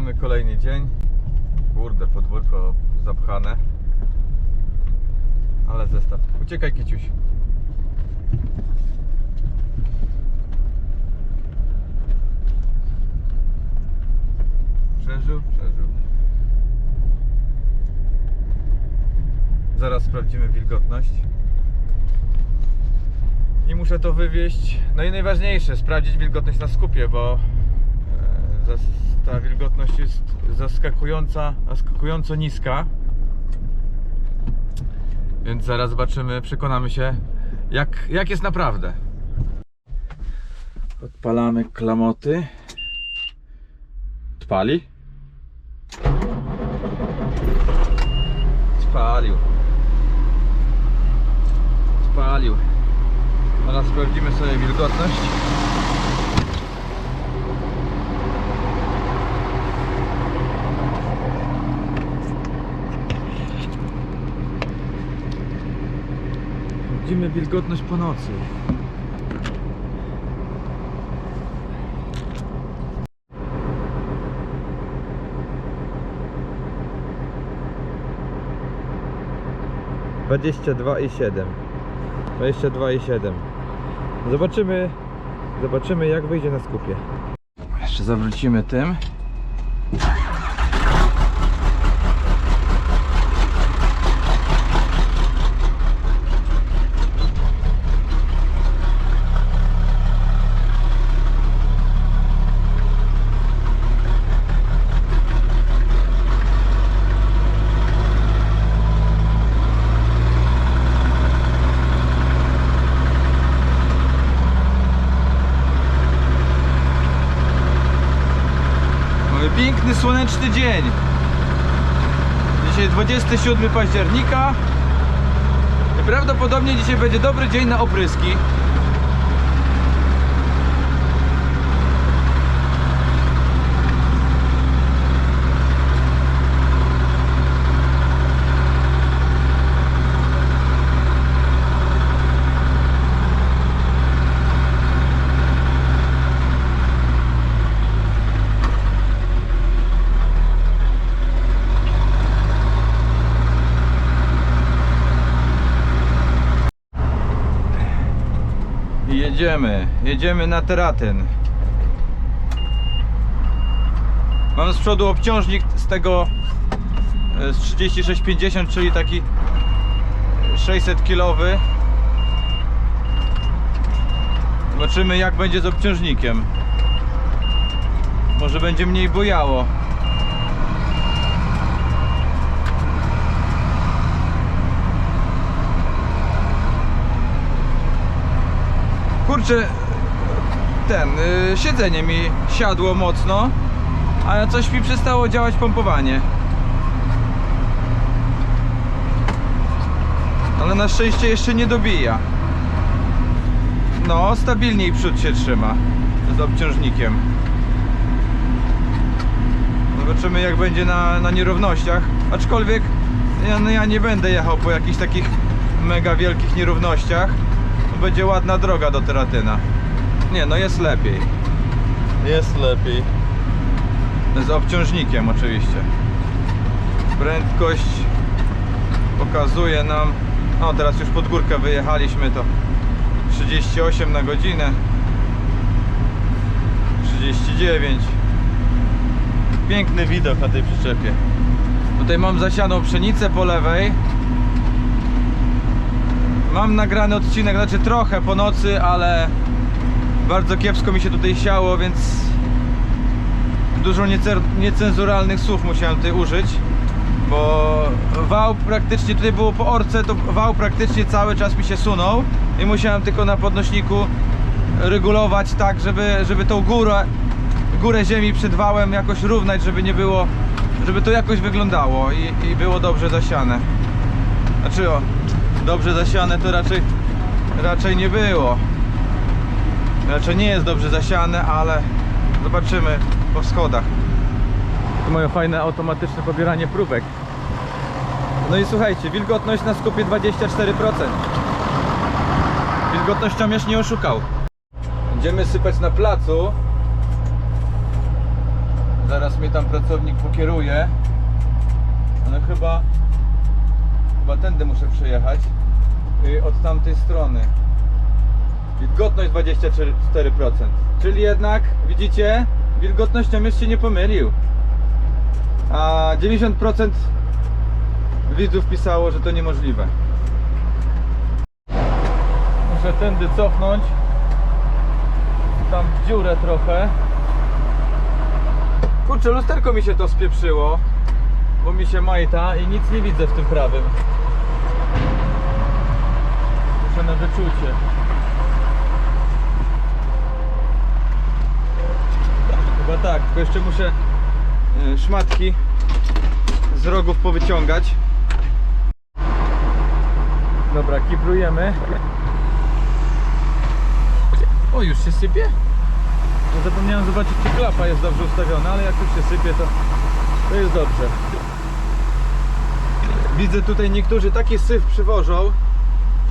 Mamy kolejny dzień. Kurde, podwórko zapchane. Ale zestaw. Uciekaj, Kiciuś. Przeżył, przeżył. Zaraz sprawdzimy wilgotność. I muszę to wywieźć. No i najważniejsze, sprawdzić wilgotność na skupie, bo e, ta wilgotność jest zaskakująca, zaskakująco niska. Więc zaraz zobaczymy, przekonamy się, jak, jak jest naprawdę. Odpalamy klamoty. Odpali? Spalił. Spalił. Teraz sprawdzimy sobie wilgotność. Sprawdzimy wilgotność po nocy. Dwadzieścia dwa i siedem. Dwadzieścia dwa i siedem. Zobaczymy, zobaczymy jak wyjdzie na skupie. Jeszcze zawrócimy tym. Mamy piękny, słoneczny dzień. Dzisiaj 27 października. I prawdopodobnie dzisiaj będzie dobry dzień na opryski. I jedziemy, jedziemy na Teratyn. Mam z przodu obciążnik z tego e, z 3650, czyli taki 600 kilowy. Zobaczymy jak będzie z obciążnikiem. Może będzie mniej bojało. Kurczę, ten, y, siedzenie mi siadło mocno, a coś mi przestało działać pompowanie. Ale na szczęście jeszcze nie dobija. No, stabilniej przód się trzyma z obciążnikiem. Zobaczymy jak będzie na, na nierównościach. Aczkolwiek ja, no ja nie będę jechał po jakichś takich mega wielkich nierównościach. Będzie ładna droga do Teratyna. Nie, no jest lepiej. Jest lepiej. Z obciążnikiem oczywiście. Prędkość pokazuje nam. No teraz już pod górkę wyjechaliśmy to 38 na godzinę. 39. Piękny widok na tej przyczepie. Tutaj mam zasianą pszenicę po lewej. Mam nagrany odcinek, znaczy trochę po nocy, ale bardzo kiepsko mi się tutaj siało, więc dużo niecenzuralnych słów musiałem tutaj użyć, bo wał praktycznie, tutaj było po orce, to wał praktycznie cały czas mi się sunął i musiałem tylko na podnośniku regulować tak, żeby, żeby tą górę, górę ziemi przed wałem jakoś równać, żeby nie było, żeby to jakoś wyglądało i, i było dobrze zasiane. Znaczy o, dobrze zasiane to raczej, raczej nie było. Raczej nie jest dobrze zasiane, ale zobaczymy po schodach. Tu mają fajne automatyczne pobieranie próbek. No i słuchajcie, wilgotność na skupie 24%. Wilgotnościomierz nie oszukał. Będziemy sypać na placu. Zaraz zaraz mnie tam pracownik pokieruje. Ale chyba... Chyba tędy muszę przejechać. Y, Od tamtej strony. Wilgotność 24%. Czyli jednak, widzicie, wilgotnością już się nie pomylił. A 90% widzów pisało, że to niemożliwe. Muszę tędy cofnąć. Tam w dziurę trochę. Kurczę, lusterko mi się to spieprzyło. Bo mi się majta i nic nie widzę w tym prawym. Muszę na wyczucie. Chyba tak, tylko jeszcze muszę y, szmatki z rogów powyciągać. Dobra, kiblujemy. O, już się sypie? No zapomniałem zobaczyć, czy klapa jest dobrze ustawiona, ale jak już się sypie, to, to jest dobrze. Widzę tutaj niektórzy taki syf przywożą,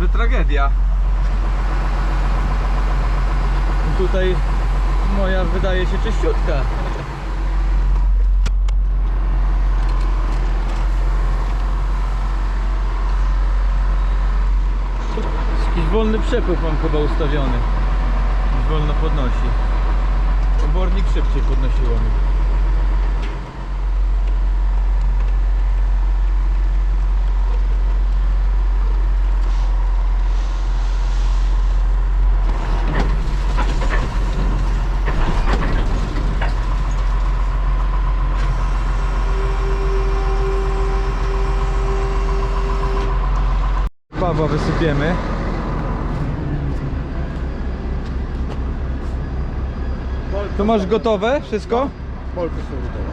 że tragedia. Tutaj moja wydaje się czyściutka. Jakiś wolny przepływ mam chyba ustawiony. Wolno podnosi. Obornik szybciej podnosiło mi. Pawła wysypiemy. To masz gotowe wszystko? Polki są gotowe.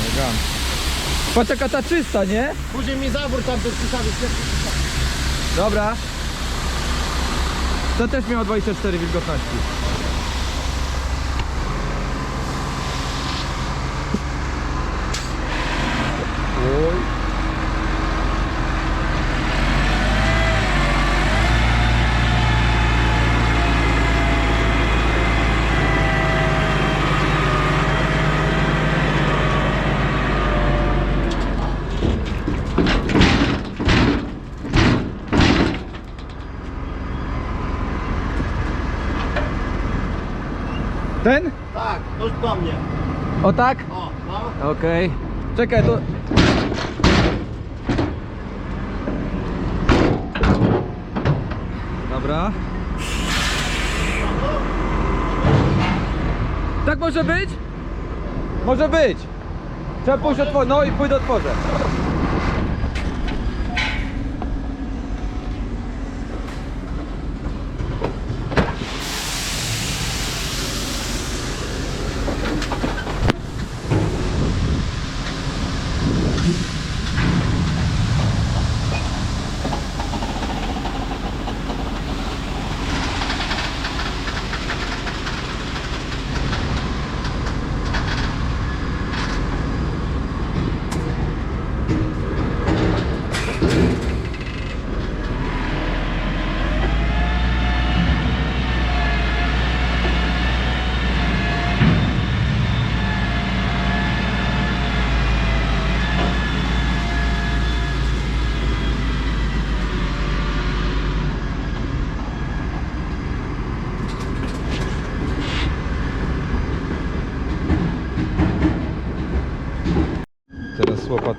Elegancko. Patrz jaka ta czysta, nie? Później mi zawór tam podpisany. Dobra. To też miało 24 wilgotności. Ten? Tak, to do mnie. O tak? O, no. Okej. Czekaj, to... Dobra. Tak może być? Może być. Trzeba pójść otworzyć. No i pójdę otworzę.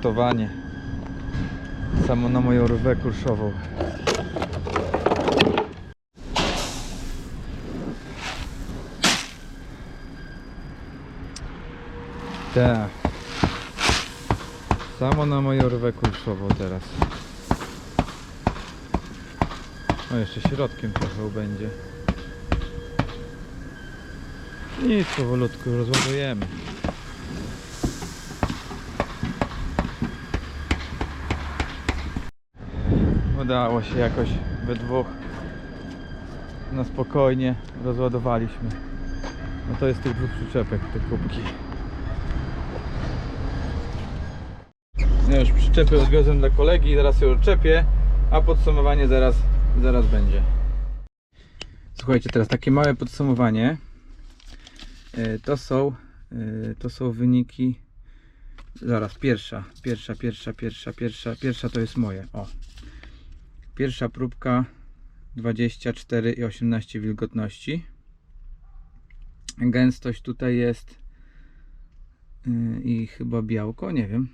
Teraz łopatowanie. Samo na moją rwę kurszową. Tak. Samo na moją rwę kurszową teraz. O, jeszcze środkiem trochę będzie. Nic, powolutku rozładujemy. Udało się jakoś we dwóch na spokojnie rozładowaliśmy. No to jest tych dwóch przyczepek, te kubki. Ja już przyczepy odwiozłem dla kolegi, zaraz je odczepię, a podsumowanie zaraz, zaraz będzie. Słuchajcie, teraz takie małe podsumowanie. E, To są, e, to są wyniki. Zaraz, pierwsza, pierwsza, pierwsza, pierwsza, pierwsza, pierwsza to jest moje. O. Pierwsza próbka 24 i 18 wilgotności. Gęstość tutaj jest y, i chyba białko, nie wiem.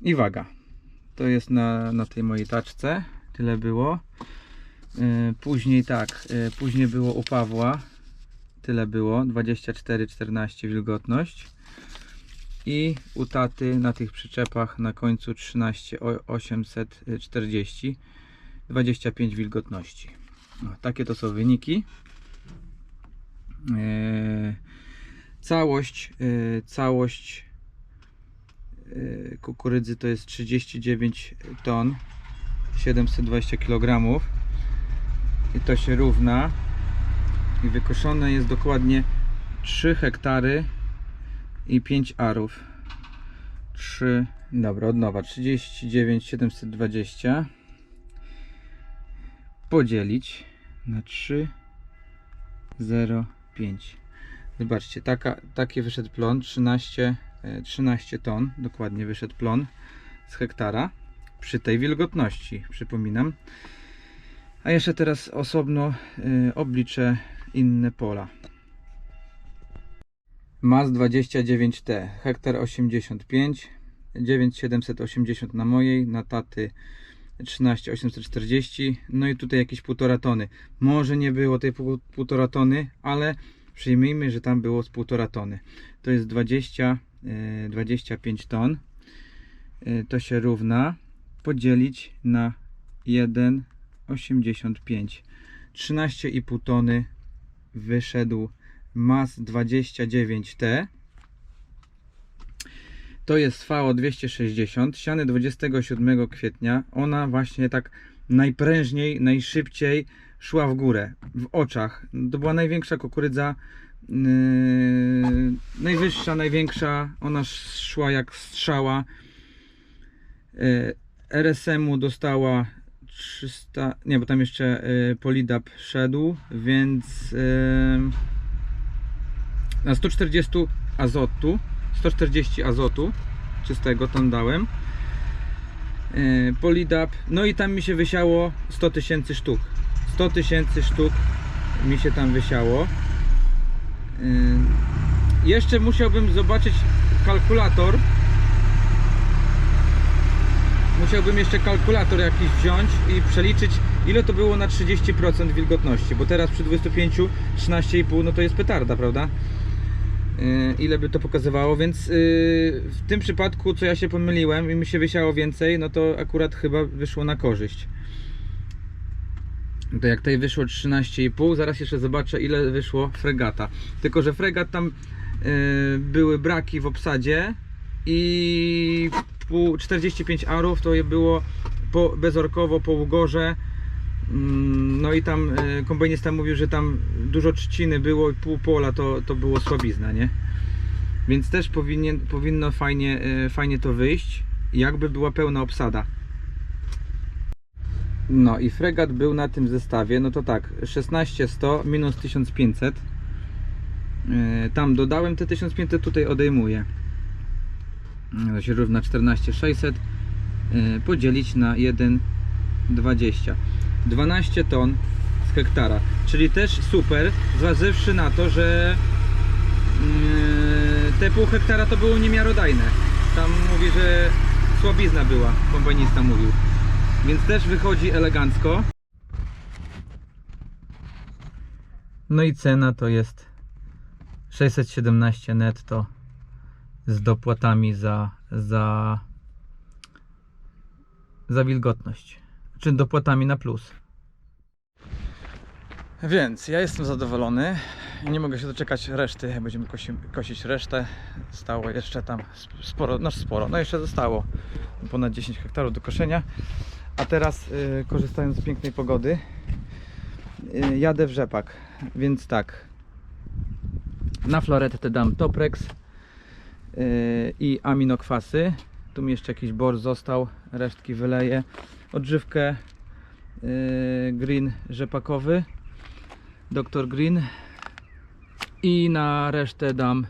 I waga. To jest na, na tej mojej taczce. Tyle było. Y, Później tak, y, później było u Pawła. Tyle było. 24-14 wilgotność. I u taty na tych przyczepach na końcu 13 o- 840 25 wilgotności. No, takie to są wyniki. Eee, całość e, całość e, kukurydzy to jest 39 ton 720 kg i to się równa. I wykoszone jest dokładnie 3 hektary i 5 arów. 3 dobra od nowa. 39 720 podzielić na 3 0 5 zobaczcie taka, taki wyszedł plon 13, e, 13 ton dokładnie wyszedł plon z hektara przy tej wilgotności przypominam. A jeszcze teraz osobno e, obliczę inne pola. MAS 29T hektar 85 9780 na mojej na taty 13840 no i tutaj jakieś półtora tony. Może nie było tej pół- półtora tony ale przyjmijmy, że tam było z półtora tony. To jest 20 e, 25 ton. E, to się równa podzielić na 1,85 13,5 tony wyszedł MAS 29T to jest VO 260, siany 27 kwietnia. Ona właśnie tak najprężniej, najszybciej szła w górę, w oczach. To była największa kukurydza, yy, najwyższa, największa. Ona sz- szła jak strzała. Yy, RSM-u dostała 300, nie, bo tam jeszcze yy, szedł, więc yy, na 140 azotu 140 azotu czystego tam dałem. Yy, Polidap no i tam mi się wysiało 100 tysięcy sztuk. 100 tysięcy sztuk mi się tam wysiało. Yy, jeszcze musiałbym zobaczyć kalkulator. Musiałbym jeszcze kalkulator jakiś wziąć i przeliczyć ile to było na 30% wilgotności bo teraz przy 25 13,5 no to jest petarda prawda ile by to pokazywało, więc yy, w tym przypadku co ja się pomyliłem i mi się wysiało więcej, no to akurat chyba wyszło na korzyść. To jak tutaj wyszło 13,5, zaraz jeszcze zobaczę ile wyszło fregata. Tylko, że fregat tam yy, były braki w obsadzie i pół, 45 arów to je było bezorkowo po ugorze. Mm, No i tam e, kombajnista mówił, że tam dużo trzciny było i pół pola to, to było słabizna, nie? Więc też powinien, powinno fajnie, e, fajnie to wyjść, jakby była pełna obsada. No i fregat był na tym zestawie, no to tak, 16100 minus 1500. E, Tam dodałem te 1500, tutaj odejmuję. To się równa 14600 e, podzielić na 1,20 12 ton z hektara. Czyli też super zważywszy na to, że yy, te pół hektara to było niemiarodajne. Tam mówi, że słabizna była kombajnista mówił. Więc też wychodzi elegancko. No i cena to jest 617 netto z dopłatami za za za wilgotność czy dopłatami na plus. Więc ja jestem zadowolony. Nie mogę się doczekać reszty. Będziemy kosi, kosić resztę. Stało jeszcze tam sporo, no sporo. No jeszcze zostało ponad 10 hektarów do koszenia. A teraz y, korzystając z pięknej pogody y, jadę w rzepak. Więc tak. Na floretę dam Toprex y, i aminokwasy. Tu mi jeszcze jakiś bor został. Resztki wyleję odżywkę yy, green rzepakowy Dr. Green i na resztę dam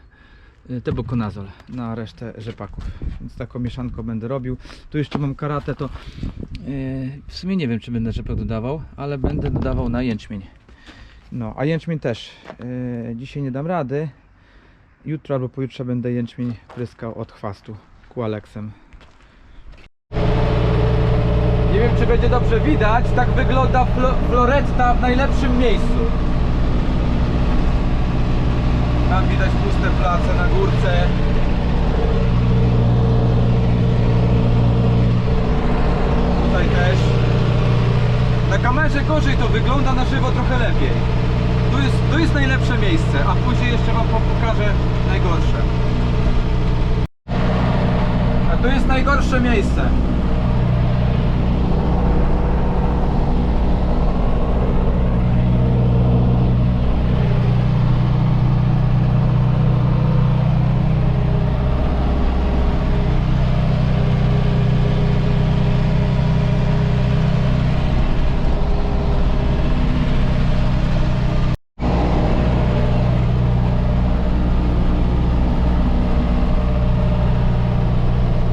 y, tebukonazol, na resztę rzepaków. Więc taką mieszanką będę robił. Tu jeszcze mam karatę, to yy, w sumie nie wiem, czy będę rzepak dodawał, ale będę dodawał na jęczmień. No, a jęczmień też. Dzisiaj nie dam rady. Jutro albo pojutrze będę jęczmień pryskał od chwastu kualeksem. Nie wiem, czy będzie dobrze widać. Tak wygląda flo floretta w najlepszym miejscu. Tam widać puste place na górce. Tutaj też. Na kamerze gorzej to wygląda, na żywo trochę lepiej. Tu jest, tu jest najlepsze miejsce, a później jeszcze Wam po- pokażę najgorsze. A tu jest najgorsze miejsce.